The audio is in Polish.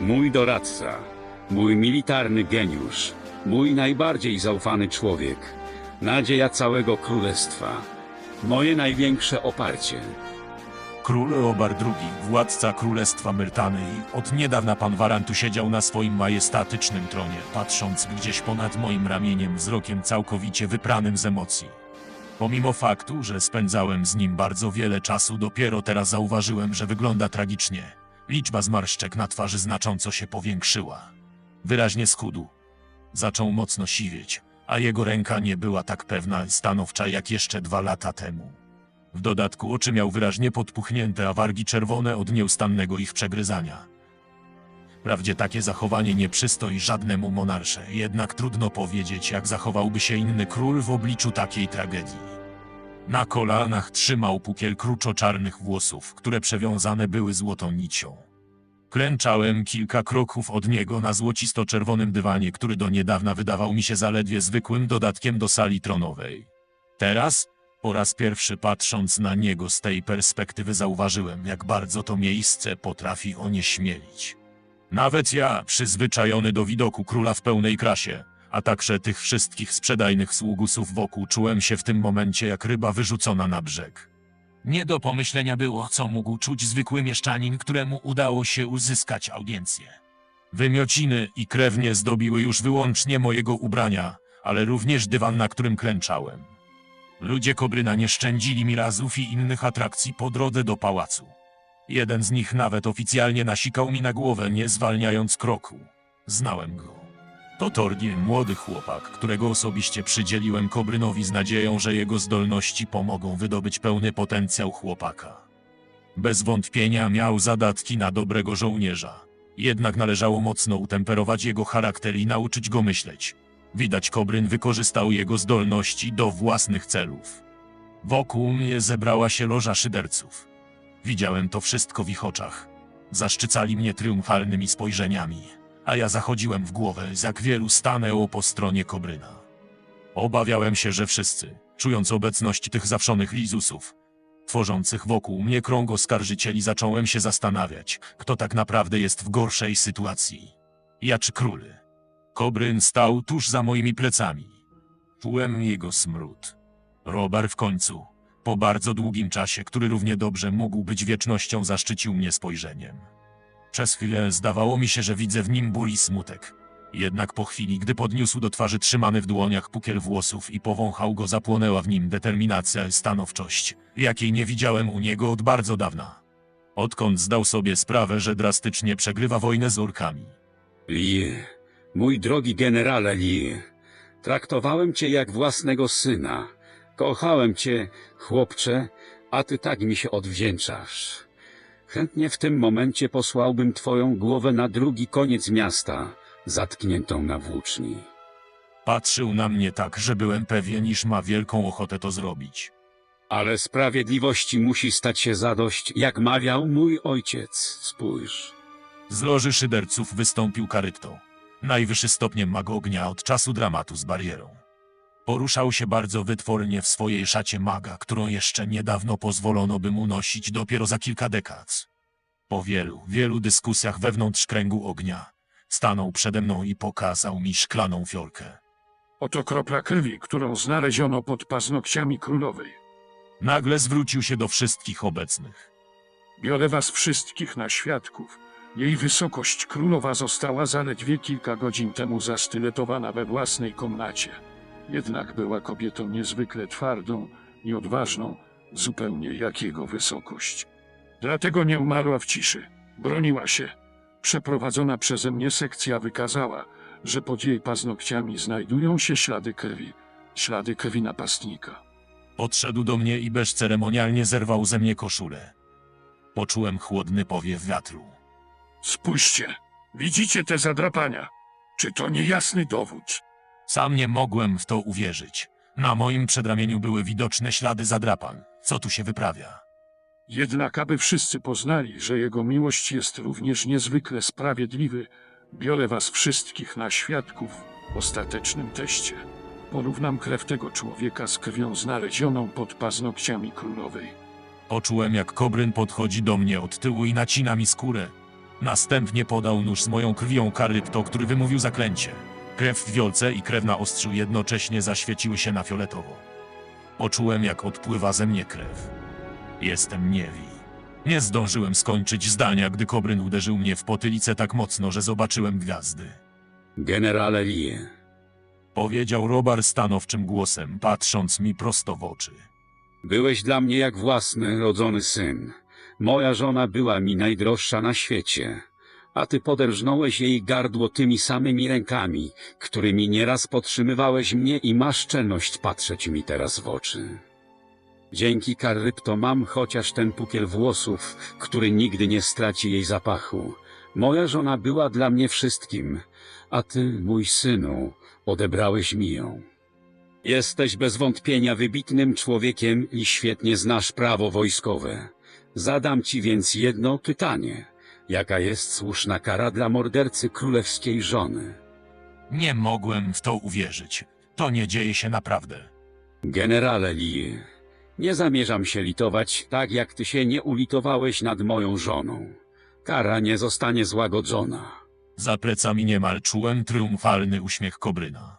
Mój doradca, mój militarny geniusz, mój najbardziej zaufany człowiek, nadzieja całego królestwa, moje największe oparcie. Król Eobar II, władca Królestwa Myrtany i od niedawna pan Warantu siedział na swoim majestatycznym tronie, patrząc gdzieś ponad moim ramieniem wzrokiem całkowicie wypranym z emocji. Pomimo faktu, że spędzałem z nim bardzo wiele czasu, dopiero teraz zauważyłem, że wygląda tragicznie. Liczba zmarszczek na twarzy znacząco się powiększyła. Wyraźnie schudł. Zaczął mocno siwieć, a jego ręka nie była tak pewna i stanowcza jak jeszcze dwa lata temu. W dodatku oczy miał wyraźnie podpuchnięte, a wargi czerwone od nieustannego ich przegryzania. Wprawdzie takie zachowanie nie przystoi żadnemu monarsze, jednak trudno powiedzieć, jak zachowałby się inny król w obliczu takiej tragedii. Na kolanach trzymał pukiel kruczo-czarnych włosów, które przewiązane były złotą nicią. Klęczałem kilka kroków od niego na złocisto-czerwonym dywanie, który do niedawna wydawał mi się zaledwie zwykłym dodatkiem do sali tronowej. Teraz, po raz pierwszy patrząc na niego z tej perspektywy zauważyłem, jak bardzo to miejsce potrafi onieśmielić. Nawet ja, przyzwyczajony do widoku króla w pełnej krasie, a także tych wszystkich sprzedajnych sługusów wokół, czułem się w tym momencie jak ryba wyrzucona na brzeg. Nie do pomyślenia było, co mógł czuć zwykły mieszczanin, któremu udało się uzyskać audiencję. Wymiociny i krewnie zdobiły już wyłącznie mojego ubrania, ale również dywan, na którym klęczałem. Ludzie Kobryna nie szczędzili mi razów i innych atrakcji po drodze do pałacu. Jeden z nich nawet oficjalnie nasikał mi na głowę, nie zwalniając kroku. Znałem go. To Torgil, młody chłopak, którego osobiście przydzieliłem Kobrynowi z nadzieją, że jego zdolności pomogą wydobyć pełny potencjał chłopaka. Bez wątpienia miał zadatki na dobrego żołnierza. Jednak należało mocno utemperować jego charakter i nauczyć go myśleć. Widać, Kobryn wykorzystał jego zdolności do własnych celów. Wokół mnie zebrała się loża szyderców. Widziałem to wszystko w ich oczach. Zaszczycali mnie triumfalnymi spojrzeniami, a ja zachodziłem w głowę, jak wielu stanęło po stronie Kobryna. Obawiałem się, że wszyscy, czując obecność tych zawszonych lizusów, tworzących wokół mnie krąg oskarżycieli, zacząłem się zastanawiać, kto tak naprawdę jest w gorszej sytuacji. Ja czy król? Kobryn stał tuż za moimi plecami. Czułem jego smród. Robar w końcu, po bardzo długim czasie, który równie dobrze mógł być wiecznością, zaszczycił mnie spojrzeniem. Przez chwilę zdawało mi się, że widzę w nim ból i smutek. Jednak po chwili, gdy podniósł do twarzy trzymany w dłoniach pukiel włosów i powąchał go, zapłonęła w nim determinacja i stanowczość, jakiej nie widziałem u niego od bardzo dawna. Odkąd zdał sobie sprawę, że drastycznie przegrywa wojnę z orkami. Lee, mój drogi generale Lee, traktowałem cię jak własnego syna. Kochałem cię, chłopcze, a ty tak mi się odwdzięczasz. Chętnie w tym momencie posłałbym twoją głowę na drugi koniec miasta, zatkniętą na włóczni. Patrzył na mnie tak, że byłem pewien, iż ma wielką ochotę to zrobić. Ale sprawiedliwości musi stać się zadość, jak mawiał mój ojciec. Spójrz. Z loży szyderców wystąpił karytto. Najwyższy stopniem mago ognia od czasu dramatu z barierą. Poruszał się bardzo wytwornie w swojej szacie maga, którą jeszcze niedawno pozwolono by mu nosić dopiero za kilka dekad. Po wielu, wielu dyskusjach wewnątrz kręgu ognia, stanął przede mną i pokazał mi szklaną fiolkę. Oto kropla krwi, którą znaleziono pod paznokciami królowej. Nagle zwrócił się do wszystkich obecnych. Biorę was wszystkich na świadków. Jej wysokość królowa została zaledwie kilka godzin temu zastyletowana we własnej komnacie. Jednak była kobietą niezwykle twardą i odważną, zupełnie jak jego wysokość. Dlatego nie umarła w ciszy. Broniła się. Przeprowadzona przeze mnie sekcja wykazała, że pod jej paznokciami znajdują się ślady krwi. Ślady krwi napastnika. Podszedł do mnie i bezceremonialnie zerwał ze mnie koszulę. Poczułem chłodny powiew wiatru. Spójrzcie, widzicie te zadrapania? Czy to niejasny dowód? Sam nie mogłem w to uwierzyć. Na moim przedramieniu były widoczne ślady zadrapań. Co tu się wyprawia? Jednak aby wszyscy poznali, że jego miłość jest również niezwykle sprawiedliwy, biorę was wszystkich na świadków w ostatecznym teście. Porównam krew tego człowieka z krwią znalezioną pod paznokciami królowej. Poczułem, jak Kobryn podchodzi do mnie od tyłu i nacina mi skórę. Następnie podał nóż z moją krwią Karypto, który wymówił zaklęcie. Krew w wiolce i krew na ostrzu jednocześnie zaświeciły się na fioletowo. Poczułem, jak odpływa ze mnie krew. Jestem Niewi. Nie zdążyłem skończyć zdania, gdy Kobryn uderzył mnie w potylicę tak mocno, że zobaczyłem gwiazdy. Generale Lee, Powiedział Robar stanowczym głosem, patrząc mi prosto w oczy. byłeś dla mnie jak własny, rodzony syn. Moja żona była mi najdroższa na świecie, a ty poderżnąłeś jej gardło tymi samymi rękami, którymi nieraz podtrzymywałeś mnie i masz czelność patrzeć mi teraz w oczy. Dzięki Karypto mam chociaż ten pukiel włosów, który nigdy nie straci jej zapachu. Moja żona była dla mnie wszystkim, a ty, mój synu, odebrałeś mi ją. Jesteś bez wątpienia wybitnym człowiekiem i świetnie znasz prawo wojskowe. Zadam ci więc jedno pytanie. Jaka jest słuszna kara dla mordercy królewskiej żony? Nie mogłem w to uwierzyć. To nie dzieje się naprawdę. Generale Lee, nie zamierzam się litować tak, jak ty się nie ulitowałeś nad moją żoną. Kara nie zostanie złagodzona. Za plecami niemal czułem triumfalny uśmiech Kobryna.